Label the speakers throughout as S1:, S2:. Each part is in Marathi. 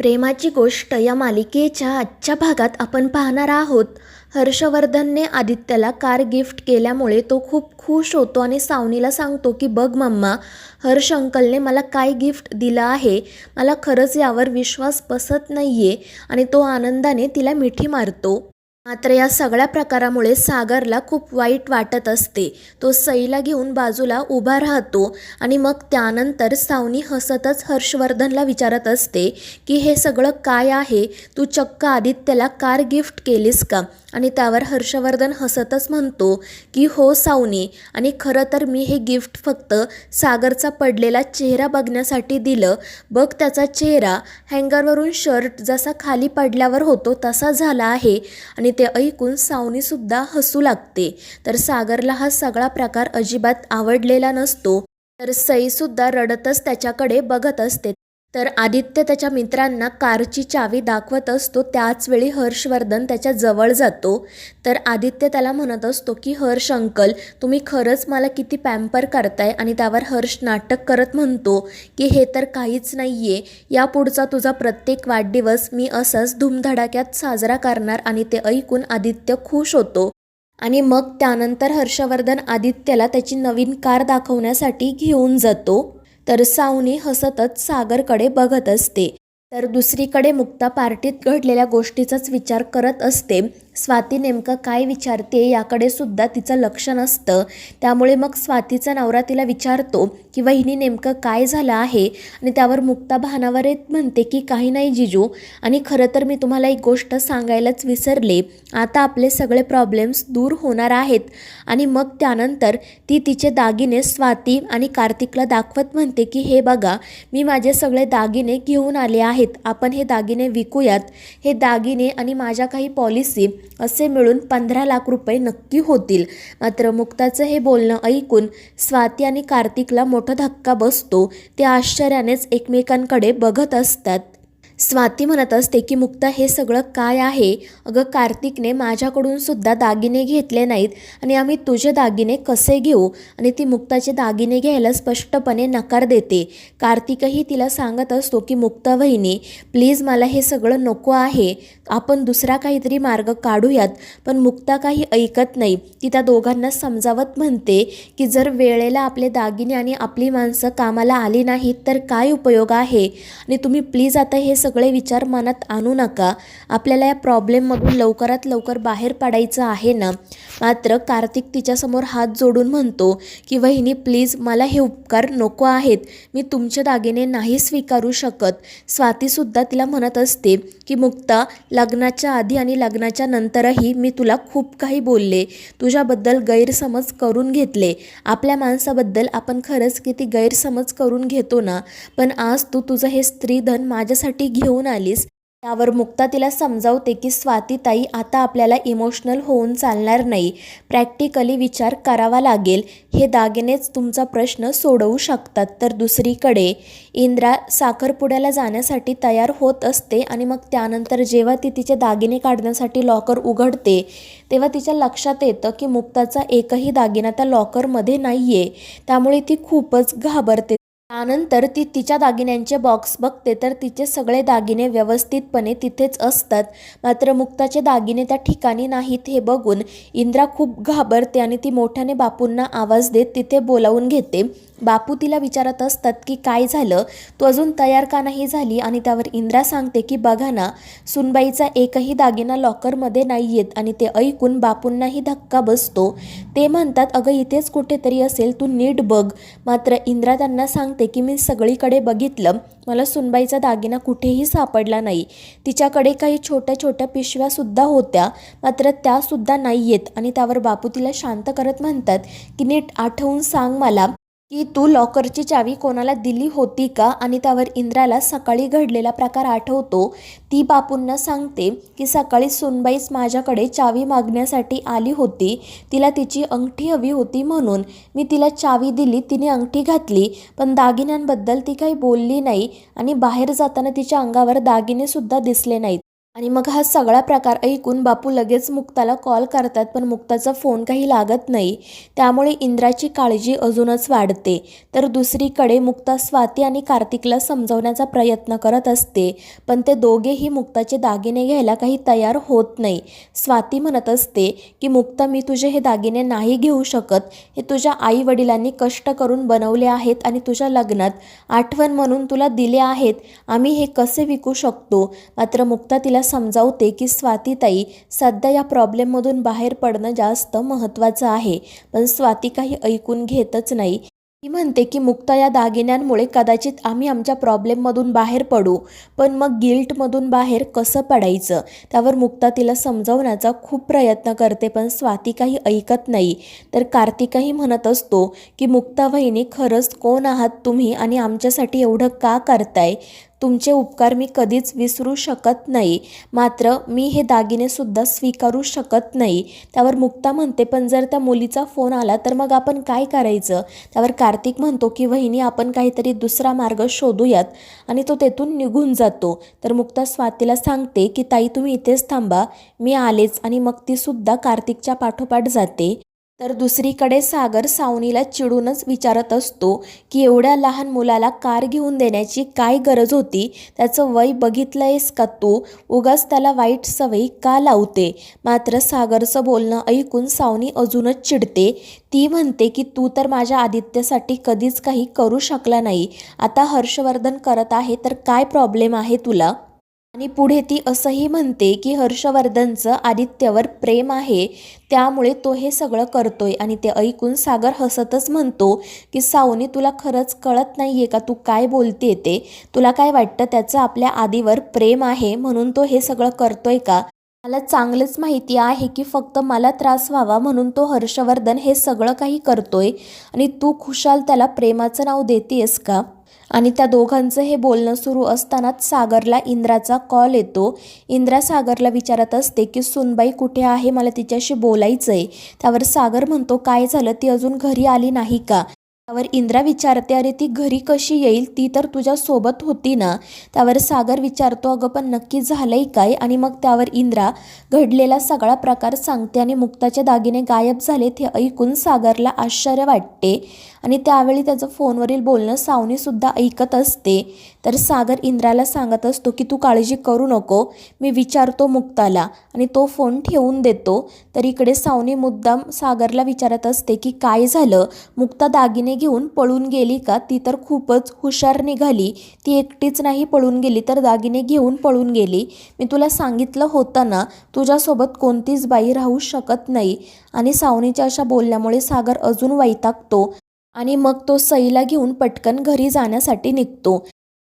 S1: प्रेमाची गोष्ट या मालिकेच्या आजच्या भागात आपण पाहणार आहोत. हर्षवर्धनने आदित्यला कार गिफ्ट केल्यामुळे तो खूप खुश होतो आणि सावनीला सांगतो की बघ मम्मा हर्ष अंकलने मला काय गिफ्ट दिलं आहे? मला खरंच यावर विश्वास बसत नाही आहे आणि तो आनंदाने तिला मिठी मारतो. मात्र या सगळ्या प्रकारामुळे सागरला खूप वाईट वाटत असते. तो सईला घेऊन बाजूला उभा राहतो आणि मग त्यानंतर सावनी हसतच हर्षवर्धनला विचारत असते की हे सगळं काय आहे? तू चक्क आदित्यला कार गिफ्ट केलीस का? आणि त्यावर हर्षवर्धन हसतच म्हणतो की हो सावनी. आणि खरं तर मी हे गिफ्ट फक्त सागरचा पडलेला चेहरा बघण्यासाठी दिलं. बघ त्याचा चेहरा. हँगरवरून शर्ट जसा खाली पडल्यावर होतो तसा झाला आहे. आणि ते ऐकून सावनीसुद्धा हसू लागते. तर सागरला हा सगळा प्रकार अजिबात आवडलेला नसतो. तर सईसुद्धा रडतच त्याच्याकडे बघत असते. तर आदित्य त्याच्या मित्रांना कारची चावी दाखवत असतो. त्याचवेळी हर्षवर्धन त्याच्याजवळ जातो. तर आदित्य त्याला म्हणत असतो की हर्ष अंकल तुम्ही खरंच मला किती पॅम्पर करताय आणि त्यावर हर्ष नाटक करत म्हणतो की हे तर काहीच नाही आहे यापुढचा तुझा प्रत्येक वाढदिवस मी असंच धूमधडाक्यात साजरा करणार आणि ते ऐकून आदित्य खुश होतो. आणि मग त्यानंतर हर्षवर्धन आदित्यला त्याची नवीन कार दाखवण्यासाठी घेऊन जातो. तर सावनी हसतच सागरकडे बघत असते. तर दुसरीकडे मुक्ता पार्टीत घडलेल्या गोष्टीचाच विचार करत असते. स्वाती नेमकं काय विचारते याकडे सुद्धा तिचं लक्ष नसतं. त्यामुळे मग स्वातीचा नवरा तिला विचारतो की वहिनी नेमकं काय झालं आहे? आणि त्यावर मुक्ता भानावर येत म्हणते की काही नाही जिजू. आणि खरं तर मी तुम्हाला एक गोष्ट सांगायलाच विसरले. आता आपले सगळे प्रॉब्लेम्स दूर होणार आहेत. आणि मग त्यानंतर ती तिचे दागिने स्वाती आणि कार्तिकला दाखवत म्हणते की हे बघा मी माझे सगळे दागिने घेऊन आले आहे आहेत आपण हे दागिने विकूयात. हे दागिने आणि माझ्या काही पॉलिसी असे मिळून पंधरा लाख रुपये नक्की होतील. मात्र मुक्ताचं हे बोलणं ऐकून स्वाती आणि कार्तिकला मोठा धक्का बसतो. ते आश्चर्यानेच एकमेकांकडे बघत असतात. स्वाती म्हणत असते की मुक्ता हे सगळं काय आहे? अगं कार्तिकने माझ्याकडून सुद्धा दागिने घेतले नाहीत आणि आम्ही तुझे दागिने कसे घेऊ? आणि ती मुक्ताचे दागिने घ्यायला स्पष्टपणे नकार देते. कार्तिकही तिला सांगत असतो की मुक्ता वहिनी प्लीज मला हे सगळं नको आहे. आपण दुसरा काहीतरी मार्ग काढूयात पण मुक्ता काही ऐकत नाही. ती त्या दोघांना समजावत म्हणते की जर वेळेला आपले दागिने आणि आपली माणसं कामाला आली नाहीत तर काय उपयोग आहे? आणि तुम्ही प्लीज आता हे सगळं विचार मनात आणू नका. आपल्याला या प्रॉब्लेममधून लवकरात लवकर बाहेर पडायचं आहे ना? मात्र कार्तिक तिच्यासमोर हात जोडून म्हणतो की वहिनी प्लीज मला हे उपकार नको आहेत. मी तुमचे दागिने नाही स्वीकारू शकत. स्वातीसुद्धा तिला म्हणत असते की मुक्ता लग्नाच्या आधी आणि लग्नाच्या नंतरही मी तुला खूप काही बोलले. तुझ्याबद्दल गैरसमज करून घेतले. आपल्या माणसाबद्दल आपण खरंच किती गैरसमज करून घेतो ना? पण आज तू तुझं हे स्त्रीधन माझ्यासाठी घेऊन आलीस. त्यावर मुक्ता तिला समजावते की स्वातीताई आता आपल्याला इमोशनल होऊन चालणार नाही. प्रॅक्टिकली विचार करावा लागेल. हे दागिनेच तुमचा प्रश्न सोडवू शकतात. तर दुसरीकडे. इंद्रा साखरपुड्याला जाण्यासाठी तयार होत असते आणि मग त्यानंतर जेव्हा ती तिचे दागिने काढण्यासाठी लॉकर उघडते तेव्हा तिच्या लक्षात येतं की मुक्ताचा एकही दागिना त्या लॉकरमध्ये नाही आहे त्यामुळे ती खूपच घाबरते. त्यानंतर ती तिच्या दागिन्यांचे बॉक्स बघते तर तिचे सगळे दागिने व्यवस्थितपणे तिथेच असतात. मात्र मुक्ताचे दागिने त्या ठिकाणी नाहीत हे बघून इंद्रा खूप घाबरते आणि ती मोठ्याने बापूंना आवाज देत तिथे बोलावून घेते. बापू तिला विचारत असतात की काय झालं? तू अजून तयार का नाही झाली? आणि त्यावर इंद्रा सांगते की बघा ना सुनबाईचा एकही दागिना लॉकरमध्ये नाही येत आणि ते ऐकून बापूंनाही धक्का बसतो. ते म्हणतात अगं इथेच कुठेतरी असेल तू नीट बघ. मात्र इंद्रा त्यांना सांगते की मी सगळीकडे बघितलं. मला सुनबाईचा दागिना कुठेही सापडला नाही. तिच्याकडे काही छोट्या छोट्या पिशव्यासुद्धा होत्या. मात्र त्यासुद्धा नाही येत. आणि त्यावर बापू तिला शांत करत म्हणतात की नीट आठवून सांग मला की तू लॉकरची चावी कोणाला दिली होती का? आणि त्यावर इंद्राला सकाळी घडलेला प्रकार आठवतो. ती बापूंना सांगते की सकाळी सुनबाईच माझ्याकडे चावी मागण्यासाठी आली होती. तिला तिची अंगठी हवी होती म्हणून मी तिला चावी दिली. तिने अंगठी घातली पण दागिन्यांबद्दल ती काही बोलली नाही आणि बाहेर जाताना तिच्या अंगावर दागिनेसुद्धा दिसले नाहीत. आणि मग हा सगळा प्रकार ऐकून बापू लगेच मुक्ताला कॉल करतात पण मुक्ताचा फोन काही लागत नाही. त्यामुळे इंद्राची काळजी अजूनच वाढते. तर दुसरीकडे मुक्ता स्वाती आणि कार्तिकला समजवण्याचा प्रयत्न करत असते पण ते दोघेही मुक्ताचे दागिने घ्यायला काही तयार होत नाही. स्वाती म्हणत असते की मुक्ता मी तुझे हे दागिने नाही घेऊ शकत. हे तुझ्या आई वडिलांनी कष्ट करून बनवले आहेत आणि तुझ्या लग्नात आठवण म्हणून तुला दिले आहेत. आम्ही हे कसे विकू शकतो? मात्र मुक्ता तिला समजावते की स्वातीताई सध्या या प्रॉब्लेममधून बाहेर पडणं जास्त महत्त्वाचं आहे. पण स्वाती काही ऐकून घेतच नाही. ती म्हणते की मुक्ता या दागिन्यांमुळे कदाचित आम्ही आमच्या प्रॉब्लेममधून बाहेर पडू. पण मग गिल्टमधून बाहेर कसं पडायचं त्यावर मुक्ता तिला समजवण्याचा खूप प्रयत्न करते पण स्वाती काही ऐकत नाही. तर कार्तिकही म्हणत असतो की मुक्ता वहिनी खरंच कोण आहात तुम्ही आणि आमच्यासाठी एवढं का करताय? तुमचे उपकार मी कधीच विसरू शकत नाही. मात्र मी हे दागिनेसुद्धा स्वीकारू शकत नाही. त्यावर मुक्ता म्हणते पण जर त्या मुलीचा फोन आला तर मग आपण काय करायचं? त्यावर कार्तिक म्हणतो की वहिनी आपण काहीतरी दुसरा मार्ग शोधूयात आणि तो तेथून निघून जातो. तर मुक्ता स्वातीला सांगते की ताई तुम्ही इथेच थांबा. मी आलेच आणि मग तीसुद्धा कार्तिकच्या पाठोपाठ जाते. तर दुसरीकडे सागर सावनीला चिडूनच विचारत असतो की एवढ्या लहान मुलाला कार घेऊन देण्याची काय गरज होती? त्याचं वय बघितलं आहेस का तू? उगाच त्याला वाईट सवयी का लावते? मात्र सागरचं बोलणं ऐकून सावनी अजूनच चिडते. ती म्हणते की तू तर माझ्या आदित्यसाठी कधीच काही करू शकला नाही. आता हर्षवर्धन करत आहे तर काय प्रॉब्लेम आहे तुला? आणि पुढे ती असंही म्हणते की हर्षवर्धनचं आदित्यवर प्रेम आहे त्यामुळे तो हे सगळं करतोय आणि ते ऐकून सागर हसतच म्हणतो की सावनी तुला खरंच कळत नाही आहे का तू काय बोलते ते? तुला काय वाटतं त्याचं आपल्या आधीवर प्रेम आहे म्हणून तो हे सगळं करतोय का? मला चांगलंच माहिती आहे की फक्त मला त्रास व्हावा म्हणून तो हर्षवर्धन हे सगळं काही करतोय आणि तू खुशाल त्याला प्रेमाचं नाव देतेस का? आणि त्या दोघांचं हे बोलणं सुरू असतानाच सागरला इंद्राचा कॉल येतो. इंद्रा सागरला विचारत असते की सुनबाई कुठे आहे? मला तिच्याशी बोलायचं आहे त्यावर सागर म्हणतो काय झालं? ती अजून घरी आली नाही का? त्यावर इंद्रा विचारते अरे ती घरी कशी येईल? ती तर तुझ्या सोबत होती ना? त्यावर सागर विचारतो अगं पण नक्की झालंय काय? आणि मग त्यावर इंद्रा घडलेला सगळा प्रकार सांगते आणि मुक्ताचे दागिने गायब झालेत हे ऐकून सागरला आश्चर्य वाटते. आणि त्यावेळी त्याचं फोनवरील बोलणं सावनीसुद्धा ऐकत असते. तर सागर इंद्राला सांगत असतो की तू काळजी करू नको मी विचारतो मुक्ताला आणि तो फोन ठेवून देतो. तर इकडे सावनी मुद्दाम सागरला विचारत असते की काय झालं? मुक्ता दागिने घेऊन पळून गेली का? ती तर खूपच हुशार निघाली. ती एकटीच नाही पळून गेली तर दागिने घेऊन पळून गेली. मी तुला सांगितलं होतं ना तुझ्यासोबत कोणतीच बाई राहू शकत नाही. आणि सावनीच्या अशा बोलण्यामुळे सागर अजून वैतागतो. आणि मग तो सईला घेऊन पटकन घरी जाण्यासाठी निघतो.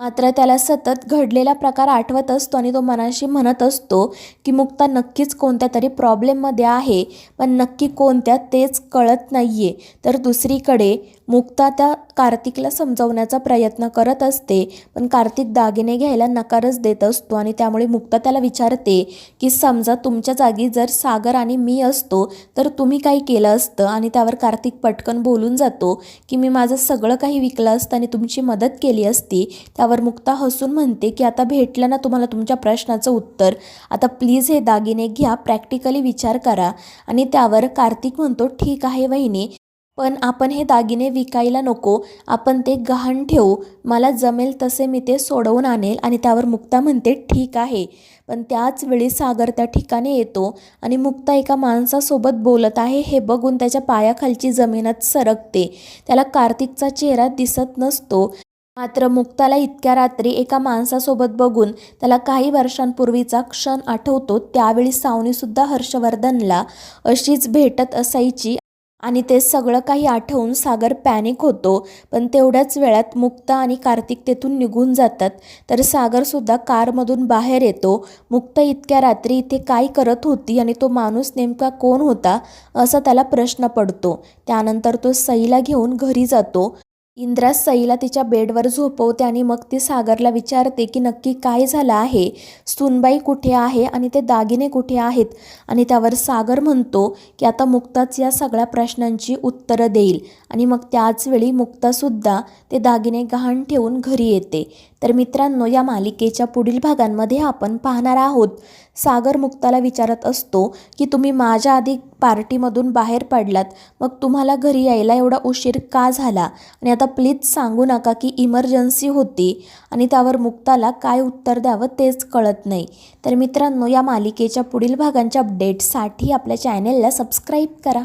S1: मात्र त्याला सतत घडलेला प्रकार आठवत असतो आणि तो मनाशी म्हणत असतो की मुक्ता नक्कीच कोणत्या तरी प्रॉब्लेममध्ये आहे पण नक्की कोणत्या तेच कळत नाही आहे तर दुसरीकडे मुक्ता त्या कार्तिकला समजवण्याचा प्रयत्न करत असते पण कार्तिक दागिने घ्यायला नकारच देत असतो आणि त्यामुळे मुक्ता त्याला विचारते की समजा तुमच्या जागी जर सागर आणि मी असतो तर तुम्ही काही केलं असतं आणि त्यावर कार्तिक पटकन बोलून जातो की मी माझं सगळं काही विकलं असतं आणि तुमची मदत केली असती त्यावर मुक्ता हसून म्हणते की आता भेटलं ना तुम्हाला तुमच्या प्रश्नाचं उत्तर. आता प्लीज हे दागिने घ्या प्रॅक्टिकली विचार करा. आणि त्यावर कार्तिक म्हणतो ठीक आहे वहिनी पण आपण हे दागिने विकायला नको. आपण ते गहाण ठेवू. मला जमेल तसे मी ते सोडवून आणेल आणि त्यावर मुक्ता म्हणते ठीक आहे. पण त्याच वेळी सागर त्या ठिकाणी येतो आणि मुक्ता एका माणसासोबत बोलत आहे हे बघून त्याच्या पायाखालची जमीनच सरकते. त्याला कार्तिकचा चेहरा दिसत नसतो. मात्र मुक्ताला इतक्या रात्री एका माणसासोबत बघून त्याला काही वर्षांपूर्वीचा क्षण आठवतो. त्यावेळी सावनीसुद्धा हर्षवर्धनला अशीच भेटत असायची. आणि ते सगळं काही आठवून सागर पॅनिक होतो. पण तेवढ्याच वेळात मुक्ता आणि कार्तिक तेथून निघून जातात. तर सागरसुद्धा कारमधून बाहेर येतो. मुक्ता इतक्या रात्री इथे काय करत होती आणि तो माणूस नेमका कोण होता असा त्याला प्रश्न पडतो. त्यानंतर तो सईला घेऊन घरी जातो. इंद्रा सईला तिच्या बेडवर झोपवते आणि मग ती सागरला विचारते की नक्की काय झालं आहे? सुनबाई कुठे आहे आणि ते दागिने कुठे आहेत? आणि त्यावर सागर म्हणतो की आता मुक्ताच या सगळ्या प्रश्नांची उत्तरं देईल. आणि मग त्याच वेळी मुक्तासुद्धा ते दागिने गहाण ठेवून घरी येते. तर मित्रांनो या मालिकेच्या पुढील भागांमध्ये आपण पाहणार आहोत. सागर मुक्ताला विचारत असतो की तुम्ही माझ्या आधी पार्टीमधून बाहेर पडलात. मग तुम्हाला घरी यायला एवढा उशीर का झाला? आणि आता प्लीज सांगू नका की इमर्जन्सी होती आणि त्यावर मुक्ताला काय उत्तर द्यावं तेच कळत नाही. तर मित्रांनो या मालिकेच्या पुढील भागांच्या अपडेटसाठी आपल्या चॅनेलला सबस्क्राईब करा.